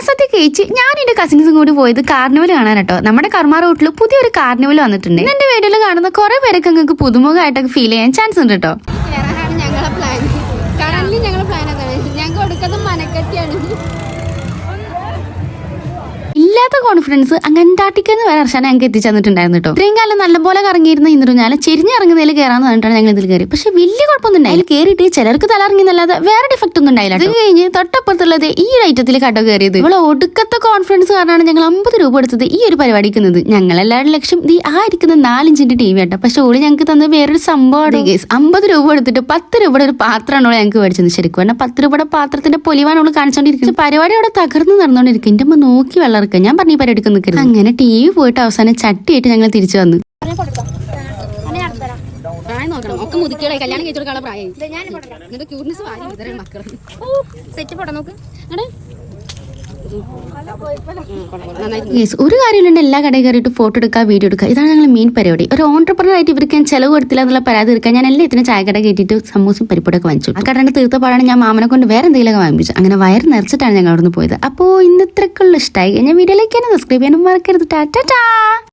ഓണസദ്യ കഴിച്ച് ഞാൻ എന്റെ കസിൻസും കൂടി പോയത് കാർണിവൽ കാണാൻ കേട്ടോ. നമ്മുടെ കർമ്മ റൂട്ടിൽ പുതിയൊരു കാർണിവൽ വന്നിട്ടുണ്ട്. എന്റെ വീഡിയോയിൽ കാണുന്ന കുറെ പേരൊക്കെ നിങ്ങൾക്ക് പുതുമുഖമായിട്ടൊക്കെ ഫീൽ ചെയ്യാൻ ചാൻസ് ഉണ്ട് കേട്ടോ. ഞങ്ങളെ പ്ലാൻ ഇല്ലാത്ത കോൺഫിഡൻസ് അങ്ങന്റാട്ടിക്കെന്ന് വരെ അർഷാന ഞങ്ങൾക്ക് എത്തിച്ചു തന്നിട്ടുണ്ടായിരുന്നു കേട്ടോ. ഇത്രയും കാലം നല്ലപോലെ കറങ്ങിയിരുന്ന ഇന്ദ്രഞ്ഞാൽ ചെരിഞ്ഞിറങ്ങുന്നതിൽ കയറാന്ന് പറഞ്ഞിട്ടാണ് ഞങ്ങൾ ഇതിൽ കയറി പക്ഷെ വലിയ കുഴപ്പമൊന്നും ഉണ്ടായി കയറിയിട്ട് ചിലർക്ക് തലറങ്ങി എന്നല്ലാതെ വേറെ ഡിഫക്റ്റ് ഒന്നും ഉണ്ടായില്ല അത് കഴിഞ്ഞ് തൊട്ടപ്പുറത്തുള്ളത് ഈ ഒരു ഐറ്റത്തിൽ കട്ടോ കയറിയത് ഇവിടെ ഒടുക്കത്തെ കോൺഫിഡൻസ് കാരണമാണ് ഞങ്ങൾ അമ്പത് രൂപ എടുത്തത് ഈ ഒരു പരിപാടിക്കുന്നത് ഞങ്ങൾ എല്ലാവരുടെ ലക്ഷ്യം ഈ ആ ഇരിക്കുന്ന നാലിഞ്ചിന്റെ ടി വി ആട്ടോ പക്ഷെ ഓളി ഞങ്ങൾക്ക് തന്ന വേറൊരു സംഭവമാണ്. ഗേസ് അമ്പത് രൂപ എടുത്തിട്ട് പത്ത് രൂപയുടെ ഒരു പാത്രമാണ് ഓളെ ഞങ്ങൾക്ക് മേടിച്ചത് ശരിക്കും. പറഞ്ഞാൽ പത്ത് രൂപയുടെ പാത്രത്തിന്റെ പൊലിവാണ് അവൾ കാണിച്ചോണ്ടിരിക്കുന്നത്. പരിപാടി അവിടെ തകർന്ന് നടന്നുകൊണ്ടിരിക്കും എന്റെ അമ്മ നോക്കി വെള്ളറക്കുക ഞാൻ പറഞ്ഞ ഈ പരിപാടിക്ക് നിൽക്കരുത്. അങ്ങനെ ടി വി പോയിട്ട് അവസാനം ചട്ടിയായിട്ട് ഞങ്ങൾ തിരിച്ചു വന്നു. ഒക്കെ മുതുക്കികളെ കല്യാണം പ്രായം. എന്നിട്ട് ക്യൂട്ട്നെസ് വാങ്ങി ഇതര മക്കൾ സെറ്റ് നോക്ക്. യെസ് ഒരു കാര്യമില്ല എല്ലാ കടയിൽ കയറിയിട്ട് ഫോട്ടോ എടുക്കുക വീഡിയോ എടുക്കുക. ഇതാണ് ഞങ്ങൾ മെയിൻ പരിപാടി. ഒരു ഓൺടർപ്രണർ ആയിട്ട് ഇവർക്ക് ഞാൻ ചെലവ് കൊടുത്തില്ല എന്നുള്ള പരാതി എടുക്കാൻ ഞാൻ എല്ലാ ചായ കട കയറ്റിയിട്ട് സമൂസം പരിപ്പൊടൊക്കെ വാങ്ങിച്ചു. ആ കടയുടെ തീർത്തപ്പാടാണ് ഞാൻ മാമനെ കൊണ്ട് വേറെ എന്തെങ്കിലുമൊക്കെ വാങ്ങിച്ചു അങ്ങനെ വയർ നിറച്ചിട്ടാണ് ഞങ്ങൾ അവിടുന്ന് പോയത്. അപ്പോൾ ഇന്ന് ഇഷ്ടമായി. ഞാൻ വീഡിയോയിലേക്ക് തന്നെ സബ്സ്ക്രൈബ് ചെയ്യാനും മറക്കരുത്. ടാറ്റാ